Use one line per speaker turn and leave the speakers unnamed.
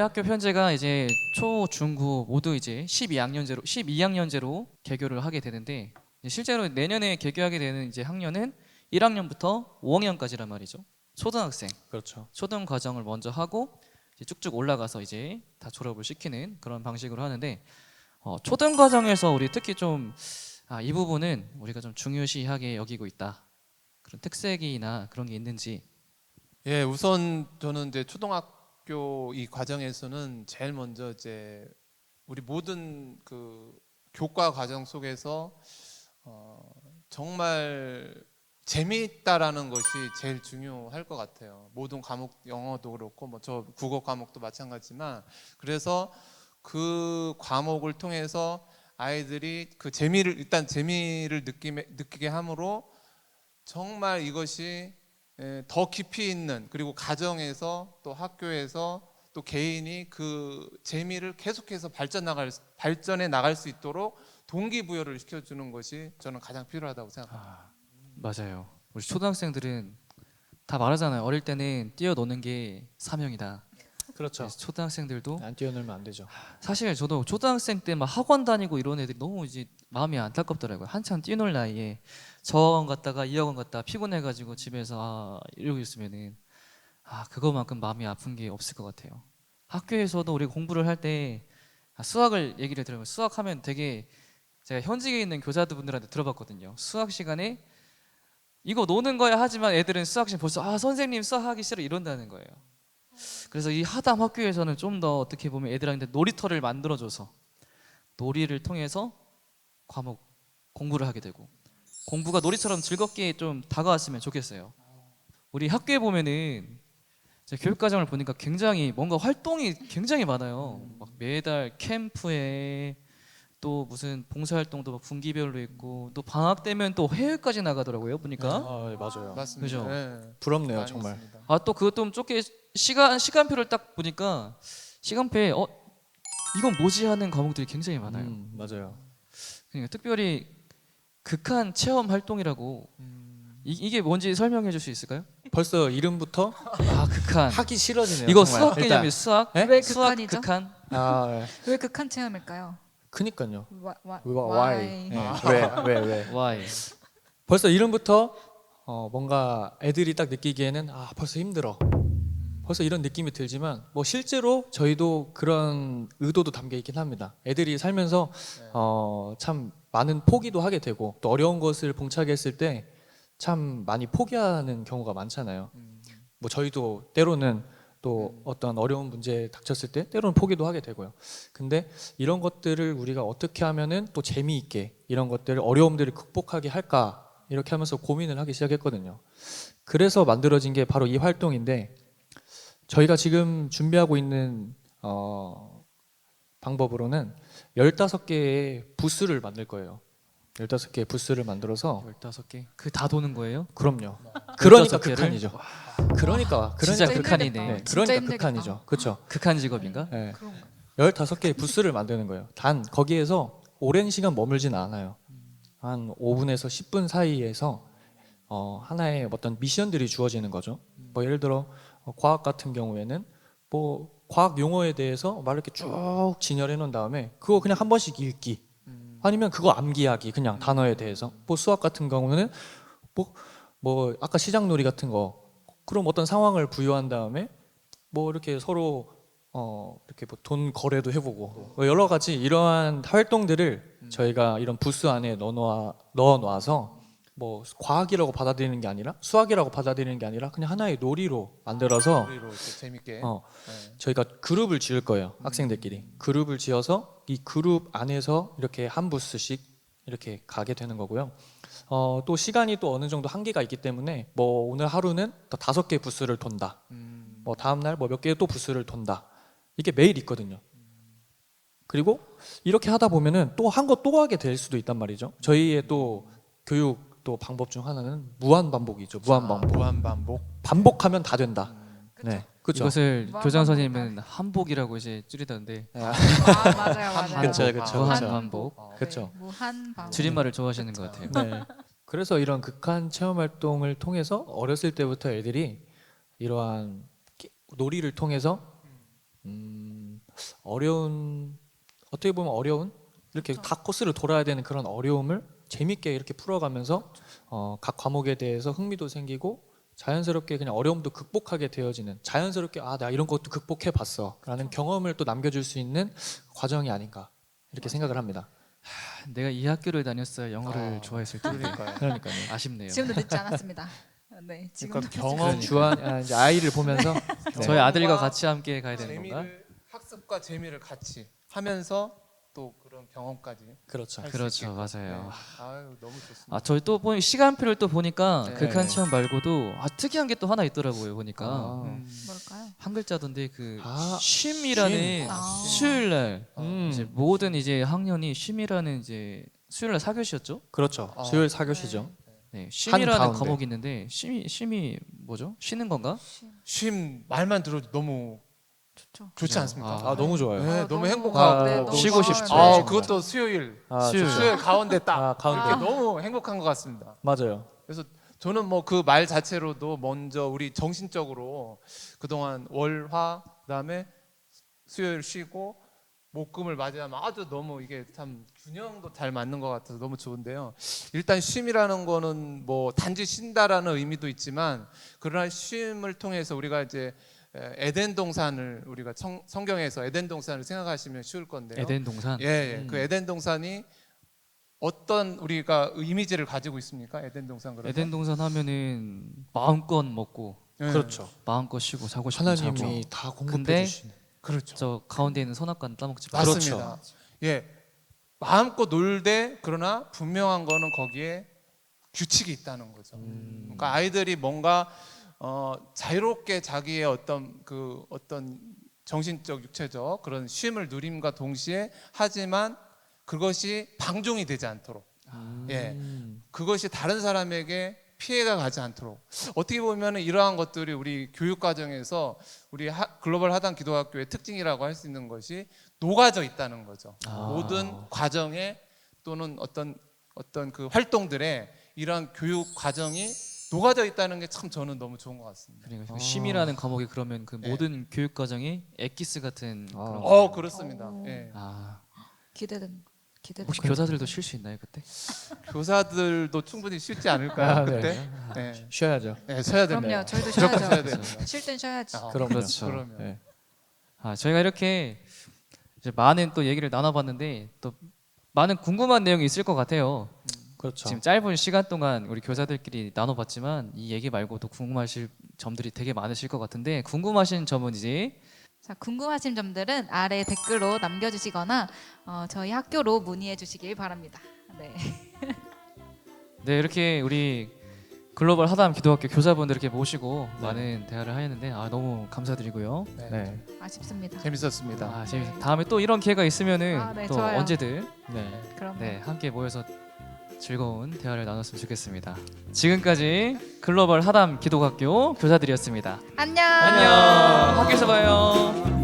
학교 편제가 이제 초, 중, 고 모두 이제 12학년제로 12학년제로 개교를 하게 되는데 실제로 내년에 개교하게 되는 이제 학년은 1학년부터 5학년까지란 말이죠. 초등학생,
그렇죠.
초등 과정을 먼저 하고 이제 쭉쭉 올라가서 이제 다 졸업을 시키는 그런 방식으로 하는데 어, 초등 과정에서 우리 특히 좀 아, 이 부분은 우리가 좀 중요시하게 여기고 있다. 그런 특색이나 그런 게 있는지
예, 우선 저는 이제 초등학 교 이 과정에서는 제일 먼저 이제 우리 모든 그 교과 과정 속에서 어, 정말 재미있다라는 것이 제일 중요할 것 같아요. 모든 과목 영어도 그렇고 뭐 저 국어 과목도 마찬가지지만 그래서 그 과목을 통해서 아이들이 그 재미를 일단 재미를 느끼게 함으로 정말 이것이 에, 더 깊이 있는 그리고 가정에서 또 학교에서 또 개인이 그 재미를 계속해서 발전 나갈 발전해 나갈 수 있도록 동기부여를 시켜주는 것이 저는 가장 필요하다고 생각합니다.
맞아요. 우리 초등학생들은 다 말하잖아요. 어릴 때는 뛰어노는 게 사명이다.
그렇죠.
그래서 초등학생들도
안 뛰어놀면 안 되죠.
사실 저도 초등학생 때 막 학원 다니고 이런 애들이 너무 이제 마음이 안타깝더라고요. 한참 뛰놀 나이에 저학원 갔다가 이학원 갔다 피곤해가지고 집에서 아, 이러고 있으면은 아 그거만큼 마음이 아픈 게 없을 것 같아요. 학교에서도 우리 공부를 할때 아, 수학을 얘기를 들으면 수학하면 되게 제가 현직에 있는 교사분들한테 들어봤거든요. 수학 시간에 이거 노는 거야 하지만 애들은 수학 시간 벌써 아 선생님 수학하기 싫어 이런다는 거예요. 그래서 이 하담 학교에서는 좀 더 어떻게 보면 애들한테 놀이터를 만들어줘서 놀이를 통해서 과목 공부를 하게 되고 공부가 놀이처럼 즐겁게 좀 다가왔으면 좋겠어요. 우리 학교에 보면은 제 교육 과정을 보니까 굉장히 뭔가 활동이 굉장히 많아요. 막 매달 캠프에 또 무슨 봉사활동도 막 분기별로 있고 또 방학 되면 또 해외까지 나가더라고요 보니까
아, 네, 맞아요.
맞습니다.
그죠?
예,
부럽네요,
많이
정말.
있습니다.
아 또 그것 좀 좁게 시간 시간표를 딱 보니까 시간표에 어 이건 뭐지 하는 과목들이 굉장히 많아요.
음, 맞아요.
그러니까 특별히 극한 체험 활동이라고 이, 이게 뭔지 설명해 줄 수 있을까요?
벌써 이름부터
아 극한
하기 싫어지네요.
이거
정말.
수학. 개념이 수학
네?
왜
수학
극한이죠?
극한
아, 네.
왜 극한 체험일까요?
그니까요.
와, 와,
Why?
why?
네. 왜, 왜, 왜?
why
벌써 이름부터 어, 뭔가 애들이 딱 느끼기에는 아 벌써 힘들어. 벌써 이런 느낌이 들지만 뭐 실제로 저희도 그런 의도도 담겨 있긴 합니다. 애들이 살면서 어, 참 많은 포기도 하게 되고 또 어려운 것을 봉착했을 때 참 많이 포기하는 경우가 많잖아요. 뭐 저희도 때로는 또 어떤 어려운 문제에 닥쳤을 때 때로는 포기도 하게 되고요. 근데 이런 것들을 우리가 어떻게 하면은 또 재미있게 이런 것들을 어려움들을 극복하게 할까 이렇게 하면서 고민을 하기 시작했거든요. 그래서 만들어진 게 바로 이 활동인데 저희가 지금 준비하고 있는 어, 방법으로는 15개의 부스를 만들 거예요. 15개의 부스를 만들어서
15개 그 다 도는 거예요?
그럼요. 그러니까
15 개를?
극한이죠. 그러니까 그러니까
진짜
힘들겠다.
극한이네
네,
진짜
그러니까
힘들겠다.
극한이죠. 그렇죠.
극한 직업인가?
네.
그런가?
15개의 부스를 만드는 거예요. 단 거기에서 오랜 시간 머물진 않아요. 한 5분에서 10분 사이에서 어, 하나의 어떤 미션들이 주어지는 거죠. 뭐 예를 들어 어, 과학 같은 경우에는 뭐 과학 용어에 대해서 말 이렇게 쭉 진열해 놓은 다음에 그거 그냥 한 번씩 읽기. 아니면 그거 암기하기 그냥 단어에 대해서. 뭐 수학 같은 경우는 뭐, 뭐 아까 시장놀이 같은 거. 그럼 어떤 상황을 부여한 다음에 뭐 이렇게 서로 어 이렇게 뭐 돈 거래도 해보고 뭐 여러 가지 이러한 활동들을 저희가 이런 부스 안에 넣어놔 넣어놔서 뭐 과학이라고 받아들이는 게 아니라 수학이라고 받아들이는 게 아니라 그냥 하나의 놀이로 만들어서
우리로 이렇게 재밌게.
어
네.
저희가 그룹을 지을 거예요 학생들끼리 그룹을 지어서 이 그룹 안에서 이렇게 한 부스씩 이렇게 가게 되는 거고요. 어, 또 시간이 또 어느 정도 한계가 있기 때문에 뭐 오늘 하루는 더 다섯 개 부스를 돈다.
음,
뭐 다음 날 뭐 몇 개 또 부스를 돈다. 이게 매일 있거든요. 그리고 이렇게 하다 보면은 또 한 거 또 하게 될 수도 있단 말이죠. 저희의 또 교육 또 방법 중 하나는 무한 반복이죠. 무한 반복.
무한 반복.
반복하면 다 된다.
그쵸?
네, 그렇죠.
이것을
무한
교장 선생님은 한복이라고 이제 줄이던데
아 맞아요 맞아요.
그쵸, 그쵸,
무한
그쵸.
반복
어,
그렇죠.
네, 무한 반복.
줄임말을 좋아하시는 것 같아요.
네. 그래서 이런 극한 체험 활동을 통해서 어렸을 때부터 애들이 이러한 게- 놀이를 통해서 음, 어려운 어떻게 보면 어려운 이렇게 다 코스를 돌아야 되는 그런 어려움을 재밌게 이렇게 풀어가면서 어, 각 과목에 대해서 흥미도 생기고 자연스럽게 그냥 어려움도 극복하게 되어지는 자연스럽게 아 나 이런 것도 극복해 봤어라는 경험을 또 남겨줄 수 있는 과정이 아닌가 이렇게 생각을 합니다.
내가 이 학교를 다녔어야 영어를
아,
좋아했을 텐데
그러니까요.
그러니까요.
아쉽네요.
지금도 늦지 않았습니다. 네, 지금도
그러니까 경험.
주한 아, 이제 아이를 보면서 네.
저희 아들과 같이 함께 가야 되는 건가?
재미를 학습과 재미를 같이 하면서 또 그런 경험까지
그렇죠.
할수
그렇죠,
있게끔.
맞아요.
네. 아유 너무 좋습니다.
아 저희 또 보니 시간표를 또 보니까
네.
극한 체험 말고도 아, 특이한 게 또 하나 있더라고요 보니까
아.
음.
뭘까요?
한 글자던데 그
아,
쉼이라는
아.
수요일 날
음.
이제 모든 이제 학년이 쉼이라는 이제 수요일 날 사교시였죠?
그렇죠.
아.
수요일 사교시죠.
네, 쉼이라는
가운데.
과목이 있는데 쉼이 쉼이 뭐죠? 쉬는 건가?
쉼 말만 들어도 너무
좋죠.
좋지 않습니까?
아,
아 너무 좋아요.
네,
아,
너무
너무-
행복하고
네,
또-
쉬고 싶죠.
아
정말.
그것도 수요일
아,
수요일.
수요일 가운데 딱
아, 가운데.
이렇게 너무 행복한 것 같습니다.
맞아요.
그래서 저는 뭐 그 말 자체로도 먼저 우리 정신적으로 그동안 월화 그다음에 수요일 쉬고 목금을 맞이하면 아주 너무 이게 참 균형도 잘 맞는 것 같아서 너무 좋은데요. 일단 쉼이라는 거는 뭐 단지 쉰다라는 의미도 있지만 그러나 쉼을 통해서 우리가 이제 에, 에덴 동산을 우리가 성, 성경에서 에덴 동산을 생각하시면 쉬울 건데요.
에덴 동산.
예, 예.
음.
그 에덴 동산이 어떤 우리가 이미지를 가지고 있습니까? 에덴 동산 그러면
에덴 동산 하면은 마음껏 먹고
예.
그렇죠.
마음껏 쉬고 자고 자고.
하나님이 다 공급해
근데
주시는.
그렇죠.
저 가운데 있는 선악과는 따먹지 말고.
맞습니다.
그렇죠.
예, 마음껏 놀되 그러나 분명한 거는 거기에 규칙이 있다는 거죠.
음.
그러니까 아이들이 뭔가 어, 자유롭게 자기의 어떤 그 어떤 정신적, 육체적 그런 쉼을 누림과 동시에 하지만 그것이 방종이 되지 않도록 예.
음.
그것이 다른 사람에게 피해가 가지 않도록 어떻게 보면 이러한 것들이 우리 교육 과정에서 우리 하- 글로벌 하단 기도학교의 특징이라고 할 수 있는 것이 녹아져 있다는 거죠.
아.
모든 과정에 또는 어떤 어떤 그 활동들에 이러한 교육 과정이 녹아져 있다는 게 참 저는 너무 좋은 것 같습니다.
그러니까
아.
쉼이라는 과목이 그러면 그
예.
모든 교육 과정이 엑기스 같은
아.
그런.
어 그렇습니다.
오.
예.
아
기대된 기대된.
혹시 교사들도 쉴 수 있나요 그때?
교사들도 충분히 쉽지 않을까요
아, 네.
그때? 네.
쉬어야죠.
네, 쉬어야 됩니다.
그럼요. 저희도
무조건
쉬어야죠.
쉬어야 됩니다.
쉴 땐 쉬어야지.
아,
그럼요.
그렇죠.
그러면.
네.
아 저희가 이렇게 이제 많은 또 얘기를 나눠봤는데 또 많은 궁금한 내용이 있을 것 같아요.
그렇죠.
지금 짧은 시간 동안 우리 교사들끼리 나눠봤지만 이 얘기 말고도 궁금하실 점들이 되게 많으실 것 같은데 궁금하신 점은 이제
자, 궁금하신 점들은 아래 댓글로 남겨주시거나 어, 저희 학교로 문의해 주시길 바랍니다. 네.
네 이렇게 우리 글로벌 하담 기도학교 교사분들 이렇게 모시고
네.
많은 대화를 하였는데 아 너무 감사드리고요.
네.
네.
아쉽습니다.
재밌었습니다.
아 재밌. 다음에 또 이런 기회가 있으면은
아, 네,
또
좋아요.
언제든
네.
그럼
네 함께 모여서 즐거운 대화를 나눴으면 좋겠습니다. 지금까지 글로벌 하담 기도학교 교사들이었습니다.
안녕.
안녕. 학교에서 봐요.